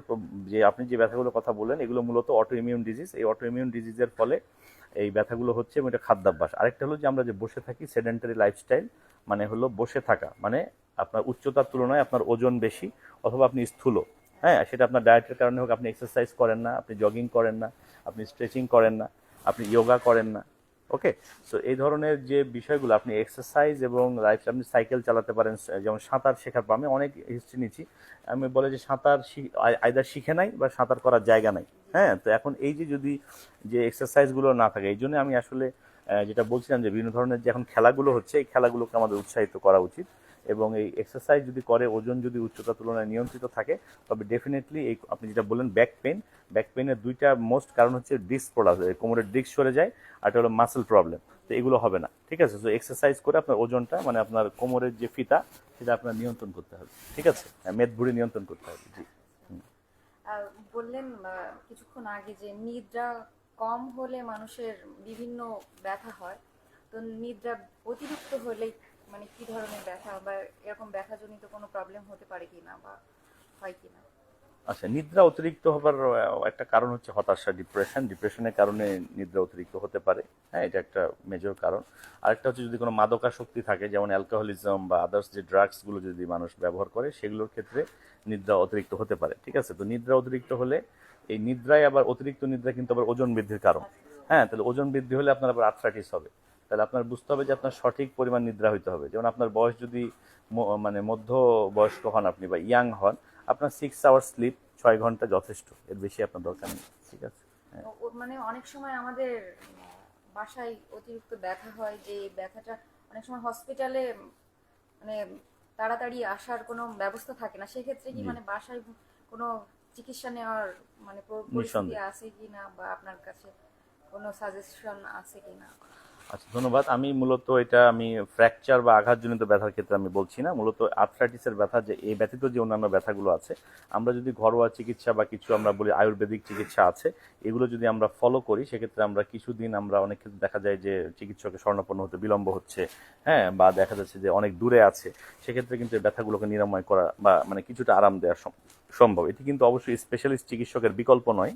যে আপনি যে ব্যথাগুলোর কথা বললেন, এগুলো মূলত অটো ইমিউন ডিজিজ এই অটো ইমিউন ডিজিজের ফলে এই ব্যথাগুলো হচ্ছে এবং এটা খাদ্যাভ্যাস। আরেকটা হলো যে আমরা যে বসে থাকি সেডেন্টারি লাইফস্টাইল মানে হলো বসে থাকা মানে আপনার উচ্চতার তুলনায় আপনার ওজন বেশি অথবা আপনি স্থূল। হ্যাঁ সেটা আপনার ডায়েটের কারণে হোক, আপনি এক্সারসাইজ করেন না, আপনি জগিং করেন না, আপনি স্ট্রেচিং করেন না, আপনি যোগা করেন না ওকে সো এই ধরনের যে বিষয়গুলো, আপনি এক্সারসাইজ এবং লাইফ আপনি সাইকেল চালাতে পারেন যেমন সাঁতার শেখার পর, আমি অনেক হিস্ট্রি নিচ্ছি আমি বলে যে সাঁতার আয়দার শিখে নাই বা সাঁতার করার জায়গা নাই হ্যাঁ? তো এখন এই যে যদি যে এক্সারসাইজগুলো না থাকে, এই জন্য আমি আসলে যেটা বলছিলাম যে বিভিন্ন ধরনের যে এখন খেলাগুলো হচ্ছে, এই খেলাগুলোকে আমাদের উৎসাহিত করা উচিত। এবং এই এক্সারসাইজ যদি করে, ওজন যদি উচ্চতা তুলনায় নিয়ন্ত্রিত থাকে, তবে ডেফিনেটলি এই আপনি যেটা বললেন ব্যাক পেন ব্যাক পেনের দুইটা মোস্ট কারণ হচ্ছে ডিস্ক প্রোডাক্ট কোমরের ডিস্ক সরে যায় আর এটা হলো মাসেল প্রবলেম তো এগুলো হবে না, ঠিক আছে? তো এক্সারসাইজ করে আপনার ওজনটা মানে আপনার কোমরের যে ফিতা, সেটা আপনার নিয়ন্ত্রণ করতে হবে, ঠিক আছে? মেদভুড়ি নিয়ন্ত্রণ করতে হবে, জি। বললেন কিছুক্ষণ আগে যে নিদ্রা কম হলে মানুষের বিভিন্ন ব্যথা হয়, তো নিদ্রা অতিরিক্ত হলে মানে কি ধরনের ব্যথা বা এরকম ব্যথাজনিত কোনো প্রবলেম হতে পারে কিনা বা হয় কিনা? আচ্ছা নিদ্রা অতিরিক্ত হবার একটা কারণ হচ্ছে হতাশা ডিপ্রেশন ডিপ্রেশনের কারণে নিদ্রা অতিরিক্ত হতে পারে। হ্যাঁ এটা একটা মেজর কারণ। আরেকটা হচ্ছে যদি কোনো মাদকাসক্তি থাকে যেমন অ্যালকোহলিজম বা আদার্স যে ড্রাগসগুলো যদি মানুষ ব্যবহার করে সেগুলোর ক্ষেত্রে নিদ্রা অতিরিক্ত হতে পারে। ঠিক আছে? তো নিদ্রা অতিরিক্ত হলে এই নিদ্রায় আবার অতিরিক্ত নিদ্রা কিন্তু আবার ওজন বৃদ্ধির কারণ। হ্যাঁ তাহলে ওজন বৃদ্ধি হলে আপনার আবার আর্থ্রাইটিস হবে। তাহলে আপনার বুঝতে হবে যে আপনার সঠিক পরিমাণ নিদ্রা হইতে হবে। যেমন আপনার বয়স যদি মানে মধ্য বয়স্ক হন আপনি বা ইয়াং হন আপনার সিক্স আওয়ার স্লিপ ছয় ঘণ্টা যথেষ্ট। এর বেশি আপনার দরকার নেই ঠিক আছে? হ্যাঁ। মানে অনেক সময় আমাদের বাসায় অতিরিক্ত ব্যথা হয় যে ব্যথাটা অনেক সময় হসপিটালে মানে তাড়াতাড়ি আসার কোনো ব্যবস্থা থাকে না। সেক্ষেত্রে কি মানে বাসায় কোনো চিকিৎসা নেওয়ার মানে পরিস্থিতি। আছে কিনা বা আপনার কাছে কোনো সাজেশন আছে কিনা? আচ্ছা ধন্যবাদ। আমি মূলত এটা, আমি ফ্র্যাকচার বা আঘাতজনিত ব্যথার ক্ষেত্রে আমি বলছি না। মূলত আর্থ্রাইটিসের ব্যথা যে, এই ব্যতীত যে অন্যান্য ব্যথাগুলো আছে, আমরা যদি ঘরোয়া চিকিৎসা বা কিছু আমরা বলি আয়ুর্বেদিক চিকিৎসা আছে, এগুলো যদি আমরা ফলো করি, সেক্ষেত্রে আমরা কিছুদিন আমরা অনেক ক্ষেত্রে দেখা যায় যে চিকিৎসকের স্বর্ণপন্ন হতে বিলম্ব হচ্ছে হ্যাঁ বা দেখা যাচ্ছে যে অনেক দূরে আছে, সেক্ষেত্রে কিন্তু ব্যথাগুলোকে নিরাময় করা বা মানে কিছুটা আরাম দেওয়া সম- সম্ভব। এটি কিন্তু অবশ্যই স্পেশালিস্ট চিকিৎসকের বিকল্প নয়,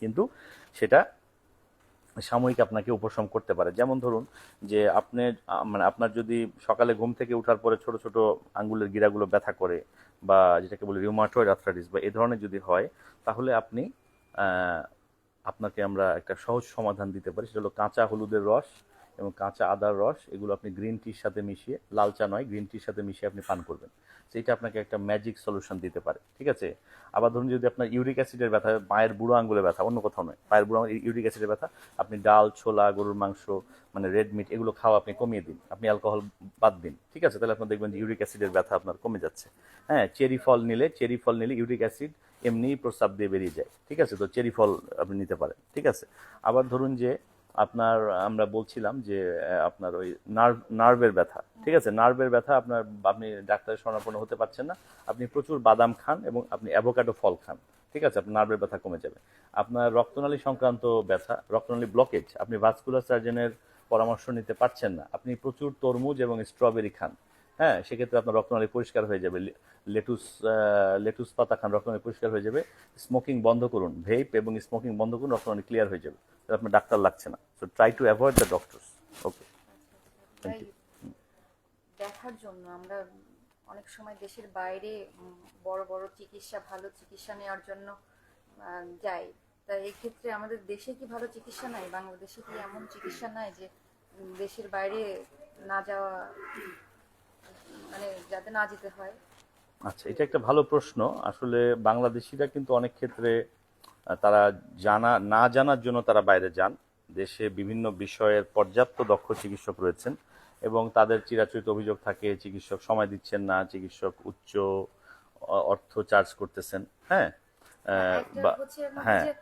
কিন্তু সেটা সাময়িক আপনাকে উপশম করতে পারে। যেমন ধরুন যে আপনি মানে আপনার যদি সকালে ঘুম থেকে ওঠার পরে ছোট ছোট আঙ্গুলের গিরাগুলো ব্যথা করে বা যেটাকে বলি রিউমাটয়েড আর্থ্রাইটিস বা এই ধরনের যদি হয়, তাহলে আপনি আপনাকে আমরা একটা সহজ সমাধান দিতে পারি। সেটা হলো কাঁচা হলুদের রস এবং কাঁচা আদার রস, এগুলো আপনি গ্রিন টির সাথে মিশিয়ে, লাল চা নয় গ্রিন টির সাথে মিশিয়ে আপনি পান করবেন। সেইটা আপনাকে একটা ম্যাজিক সলিউশন দিতে পারে, ঠিক আছে? আবার ধরুন যদি আপনার ইউরিক অ্যাসিডের ব্যথা, পায়ের বুড়ো আঙ্গুলে ব্যথা, অন্য কোথাও নয়, পায়ের বুড়ো ইউরিক অ্যাসিডের ব্যথা, আপনি ডাল, ছোলা, গরুর মাংস মানে রেড মিট এগুলো খাওয়া আপনি কমিয়ে দিন, আপনি অ্যালকোহল বাদ দিন, ঠিক আছে? তাহলে আপনি দেখবেন যে ইউরিক অ্যাসিডের ব্যথা আপনার কমে যাচ্ছে। হ্যাঁ চেরি ফল নিলে চেরি ফল নিলে ইউরিক অ্যাসিড এমনিই প্রস্রাব দিয়ে বেরিয়ে যায়, ঠিক আছে? তো চেরি ফল আপনি নিতে পারেন, ঠিক আছে? আবার ধরুন যে আপনার, আমরা বলছিলাম যে আপনার ওই নার্ভ, নার্ভের ব্যথা, ঠিক আছে? নার্ভের ব্যথা আপনার, আপনি ডাক্তারের শরণাপন্ন হতে পারছেন না। আপনি প্রচুর বাদাম খান এবং আপনি অ্যাভোকাডো ফল খান, ঠিক আছে? আপনার নার্ভের ব্যথা কমে যাবে। আপনার রক্তনালী সংক্রান্ত ব্যথা, রক্তনালী ব্লকেজ আপনি ভাস্কুলার সার্জেনের পরামর্শ নিতে পারছেন না। আপনি প্রচুর তরমুজ এবং স্ট্রবেরি খান হ্যাঁ সেক্ষেত্রে আপনার রক্তনালী পরিষ্কার হয়ে যাবে। লেটুস লেটুস পাতা খান রক্তনালী পরিষ্কার হয়ে যাবে। স্মোকিং বন্ধ করুন, ভেপ এবং স্মোকিং বন্ধ করুন, রক্তনালী ক্লিয়ার হয়ে যাবে। আপনার ডাক্তার লাগছে না। So try to avoid the doctors okay তাই দেখার জন্য আমরা অনেক সময় দেশের বাইরে বড় বড় চিকিৎসা, ভালো চিকিৎসা নেওয়ার জন্য যাই। তা এই ক্ষেত্রে আমাদের দেশে কি ভালো চিকিৎসা নাই? বাংলাদেশে কি এমন চিকিৎসা নাই যে দেশের বাইরে না যাওয়া মানে যাতে না যেতে হয়। আচ্ছা এটা একটা ভালো প্রশ্ন। আসলে বাংলাদেশিরা কিন্তু অনেক ক্ষেত্রে তারা জানা না জানার জন্য তারা বাইরে যান। দেশে বিভিন্ন বিষয়ের পর্যাপ্ত দক্ষ চিকিৎসক রয়েছেন এবং তাদের চিরাচরিত অভিযোগ থাকে চিকিৎসক সময় দিচ্ছেন না চিকিৎসক উচ্চ অর্থ চার্জ করতেছেন। হ্যাঁ? হ্যাঁ। মানে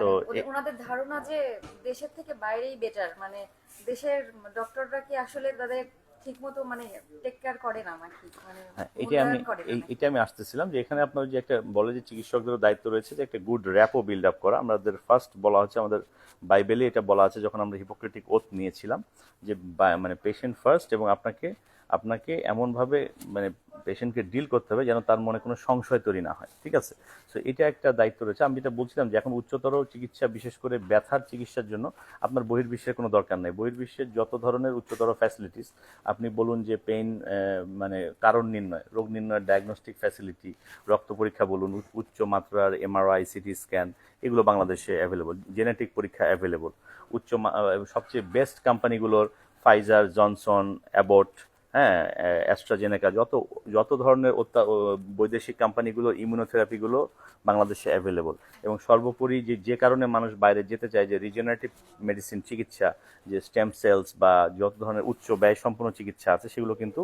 তো ওনাদের ধারণা যে দেশের থেকে বাইরেই বেটার মানে দেশের ডক্টররা কি আসলে তাদের ঠিক মতো মানে টেক কেয়ার করে না মানে হ্যাঁ এটা আমি? এটা আমি আসতেছিলাম যে এখানে আপনার যে একটা বলে যে চিকিৎসকদের দায়িত্ব রয়েছে যে একটা গুড র্যাপও বিল্ড আপ করা আমাদের ফার্স্ট বলা হচ্ছে আমাদের বাইবেলে এটা বলা আছে যখন আমরা হিপোক্রেটিক ওথ নিয়েছিলাম যে মানে পেশেন্ট ফার্স্ট এবং আপনাকে আপনাকে এমনভাবে মানে পেশেন্টকে ডিল করতে হবে যেন তার মনে কোনো সংশয় তৈরি না হয়, ঠিক আছে? সো এটা একটা দায়িত্ব রয়েছে। আমি যেটা বলছিলাম যে এখন উচ্চতর চিকিৎসা, বিশেষ করে ব্যথার চিকিৎসার জন্য আপনার বহির্বিশ্বের কোনো দরকার নেই। বহির্বিশ্বের যত ধরনের উচ্চতর ফ্যাসিলিটিস আপনি বলুন যে পেইন মানে কারণ নির্ণয়, রোগ নির্ণয় ডায়াগনস্টিক ফ্যাসিলিটি রক্ত পরীক্ষা বলুন উচ্চ মাত্রার এমআরআই সিটি স্ক্যান এগুলো বাংলাদেশে অ্যাভেলেবল জেনেটিক পরীক্ষা অ্যাভেলেবল উচ্চ সবচেয়ে বেস্ট কোম্পানিগুলোর ফাইজার জনসন অ্যাবট হ্যাঁ অ্যাস্ট্রাজেনেকা যত যত ধরনের বৈদেশিক কোম্পানিগুলো ইমিউনোথেরাপিগুলো বাংলাদেশে অ্যাভেলেবল এবং সর্বোপরি যে যে কারণে মানুষ বাইরে যেতে চায়, যে রিজেনারেটিভ মেডিসিন চিকিৎসা, যে স্টেম সেলস বা যত ধরনের উচ্চ ব্যয় সম্পন্ন চিকিৎসা আছে, সেগুলো কিন্তু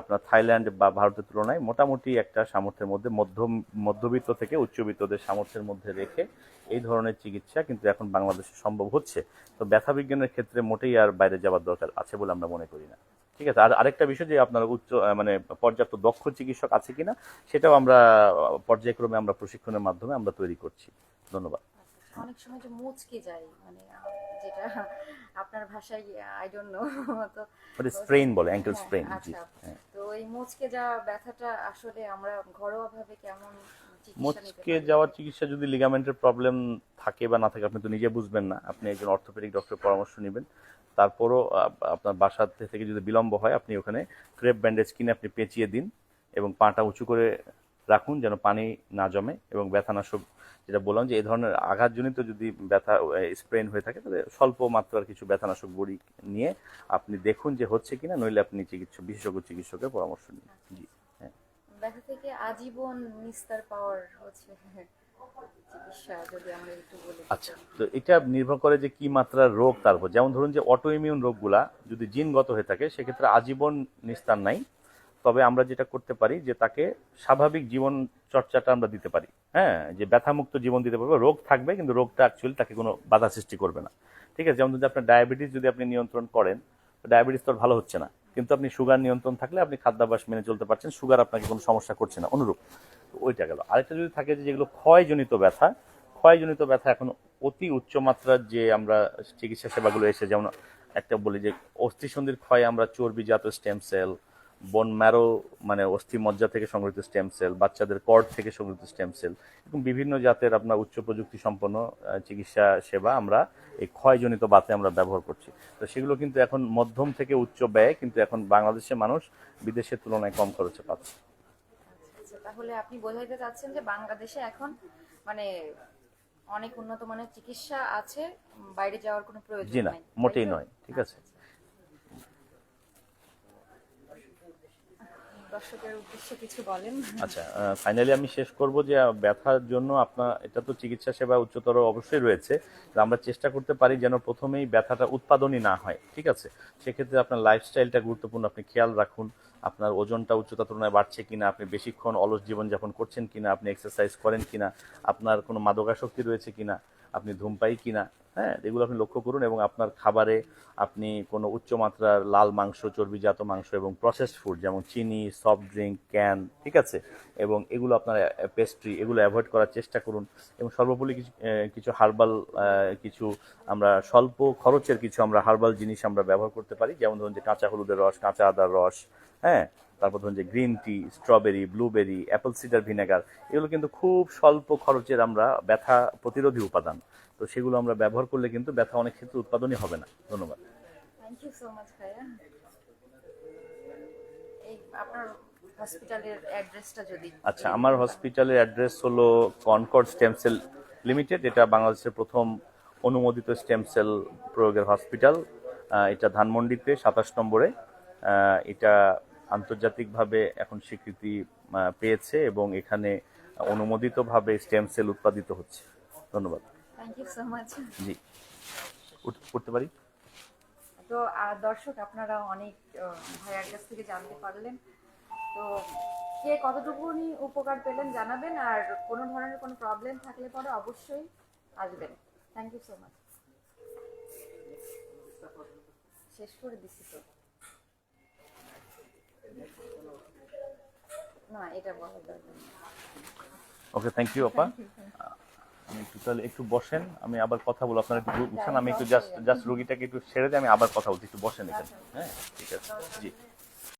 আপনার থাইল্যান্ড বা ভারতের তুলনায় মোটামুটি একটা সামর্থ্যের মধ্যে, মধ্যম, মধ্যবিত্ত থেকে উচ্চবিত্তদের সামর্থ্যের মধ্যে রেখে এই ধরনের চিকিৎসা কিন্তু এখন বাংলাদেশে সম্ভব হচ্ছে। তো ব্যথা বিজ্ঞানের ক্ষেত্রে মোটেই আর বাইরে যাওয়ার দরকার আছে বলে আমরা মনে করি না। ঠিক আছে, আর আরেকটা বিষয় যে আপনার উচ্চ মানে পর্যাপ্ত দক্ষ চিকিৎসক আছে কিনা, সেটাও আমরা পর্যায়ক্রমে আমরা প্রশিক্ষণের মাধ্যমে আমরা তৈরি করছি। ধন্যবাদ। অনেক সময় যে মুচকে যায় মানে যেটা আপনার ভাষায় আই ডোন্ট নো তো ওটা স্প্রেইন বলে অ্যাঙ্কেল আচ্ছা হ্যাঁ। তো এই মুচকে যাওয়া ব্যথাটা আসলে আমরা ঘরোয়া ভাবে কেমন মুচকে যাওয়ার চিকিৎসা যদি লিগামেন্টের প্রবলেম থাকে বা না থাকে আপনি তো নিজে বুঝবেন না। আপনি একজন অর্থোপেডিক ডক্টরের পরামর্শ নেবেন। তারপরও আপ- আপনার বাসা থেকে যদি বিলম্ব হয় আপনি ওখানে ক্রেপ ব্যান্ডেজ কিনে আপনি পেঁচিয়ে দিন এবং পাটা উঁচু করে রাখুন যেন পানি না জমে এবং ব্যথানাশক যেটা বললাম যে এই ধরনের আঘাতজনিত যদি ব্যথা স্প্রেন হয়ে থাকে তাহলে স্বল্প মাত্রার কিছু ব্যথানাশক বড়ি নিয়ে আপনি দেখুন যে হচ্ছে কিনা নইলে আপনি চিকিৎসক বিশেষজ্ঞ চিকিৎসকের পরামর্শ নিন। জি হ্যাঁ। ব্যথা থেকে আজীবন নিস্তার পাওয়ার হচ্ছে আচ্ছা তো এটা নির্ভর করে যে কি মাত্রার রোগ তার উপর। যেমন ধরুন যে অটো ইমিউন রোগগুলা যদি জিনগত হয়ে থাকে সেক্ষেত্রে আজীবন নিস্তার নাই। তবে আমরা যেটা করতে পারি যে তাকে স্বাভাবিক জীবন চর্চাটা আমরা দিতে পারি। হ্যাঁ যে ব্যথামুক্ত জীবন দিতে পারব। রোগ থাকবে, কিন্তু রোগটা অ্যাকচুয়ালি তাকে কোনো বাধা সৃষ্টি করবে না। ঠিক আছে? যেমন যদি আপনার ডায়াবেটিস যদি আপনি নিয়ন্ত্রণ করেন ডায়াবেটিস তো ভালো হচ্ছে না। কিন্তু আপনি সুগার নিয়ন্ত্রণ থাকলে আপনি খাদ্যাভ্যাস মেনে চলতে পারছেন সুগার আপনাকে কোনো সমস্যা করছে না। অনুরূপ ওইটা গেল। আরেকটা যদি থাকে যে যেগুলো ক্ষয়জনিত ব্যথা ক্ষয়জনিত ব্যথা এখন অতি উচ্চমাত্রার যে আমরা চিকিৎসা সেবাগুলো এসে যেমন একটা বলি যে অস্থিসন্ধির ক্ষয়ে আমরা চর্বিজাত স্টেম সেল বোন ম্যারো মানে অস্থি মজ্জা থেকে সংগৃহীত স্টেম সেল বাচ্চাদের কর্ড থেকে সংগৃহীত স্টেম সেল এবং বিভিন্ন জাতের আপনার উচ্চ প্রযুক্তি সম্পন্ন চিকিৎসা সেবা আমরা এই ক্ষয়জনিত বাতে আমরা ব্যবহার করছি। তো সেগুলো কিন্তু এখন মধ্যম থেকে উচ্চ ব্যয় কিন্তু এখন বাংলাদেশে মানুষ বিদেশের তুলনায় কম খরচে পাচ্ছে। আচ্ছা তাহলে আপনি বোঝাইতে চাচ্ছেন যে বাংলাদেশে এখন মানে অনেক উন্নত মানের চিকিৎসা আছে বাইরে যাওয়ার কোনো প্রয়োজন জি না মোটেই নয় ঠিক আছে। দর্শকের উদ্দেশ্যে কিছু বলেন। আচ্ছা ফাইনালি আমি শেষ করব যে ব্যথার জন্য আপনার, এটা তো চিকিৎসা সেবা উচ্চতর অবশ্যই রয়েছে আমরা চেষ্টা করতে পারি যেন প্রথমেই ব্যথাটা উৎপাদনই না হয়, ঠিক আছে? সেক্ষেত্রে আপনার লাইফস্টাইলটা গুরুত্বপূর্ণ, আপনি খেয়াল রাখুন, আপনার ওজনটা উচ্চতা তুলনায় বাড়ছে কিনা, আপনি বেশিক্ষণ অলস জীবনযাপন করছেন কিনা, আপনি এক্সারসাইজ করেন কিনা, আপনার কোনো মাদকাসক্তি রয়েছে কিনা, আপনি ধূমপাই কিনা হ্যাঁ এগুলো আপনি লক্ষ্য করুন এবং আপনার খাবারে আপনি কোনো উচ্চমাত্রার লাল মাংস, চর্বিজাত মাংস এবং প্রসেসড ফুড যেমন চিনি সফট ড্রিঙ্ক ক্যান ঠিক আছে? এবং এগুলো আপনার পেস্ট্রি এগুলো অ্যাভয়েড করার চেষ্টা করুন এবং সর্বোপরি কিছু কিছু হার্বাল কিছু আমরা স্বল্প খরচের কিছু আমরা হার্বাল জিনিস আমরা ব্যবহার করতে পারি। যেমন ধরুন যে কাঁচা হলুদের রস, কাঁচা আদার রস হ্যাঁ তারপর ধরুন যে green tea strawberry blueberry apple cider vinegar এগুলো কিন্তু খুব স্বল্প খরচের আমরা ব্যথা প্রতিরোধী উপাদান। তো সেগুলো আমরা ব্যবহার করলে কিন্তু ব্যথা অনেক ক্ষেত্রে উৎপাদনই হবে না। ধন্যবাদ। থ্যাংক ইউ সো মাচ ভাইয়া। এই আপনার হসপিটালের অ্যাড্রেসটা যদি আচ্ছা আমার হসপিটালের অ্যাড্রেস হলো কনকর্ড স্টেম সেল লিমিটেড এটা বাংলাদেশের প্রথম অনুমোদিত স্টেম সেল প্রয়োগের হসপিটাল এটা ধানমন্ডিতে সাতাশ নম্বরে। এটা আন্তর্জাতিকভাবে এখন স্বীকৃতি পেয়েছে এবং এখানে অনুমোদিতভাবে স্টেম সেল উৎপাদিত হচ্ছে। ধন্যবাদ। Thank you so much ji. উঠতে পারি? তো দর্শক আপনারা অনেক ভাইয়ার কাছ থেকে জানতে পারলেন। তো কে কতটুকুনি উপকার পেলেন জানাবেন আর কোনো ধরনের কোনো প্রবলেম থাকলে পরে অবশ্যই আসবেন। থ্যাংক ইউ সো মাচ শেষ করে দিচ্ছি তো। ওকে থ্যাংক ইউ আপা। আমি একটু তাহলে একটু বসেন আমি আবার কথা বলব। আপনারা একটু উঠান আমি একটু জাস্ট জাস্ট রুগীটাকে একটু ছেড়ে দিই আমি আবার কথা বলছি একটু বসেন এখানে। হ্যাঁ ঠিক আছে। জি।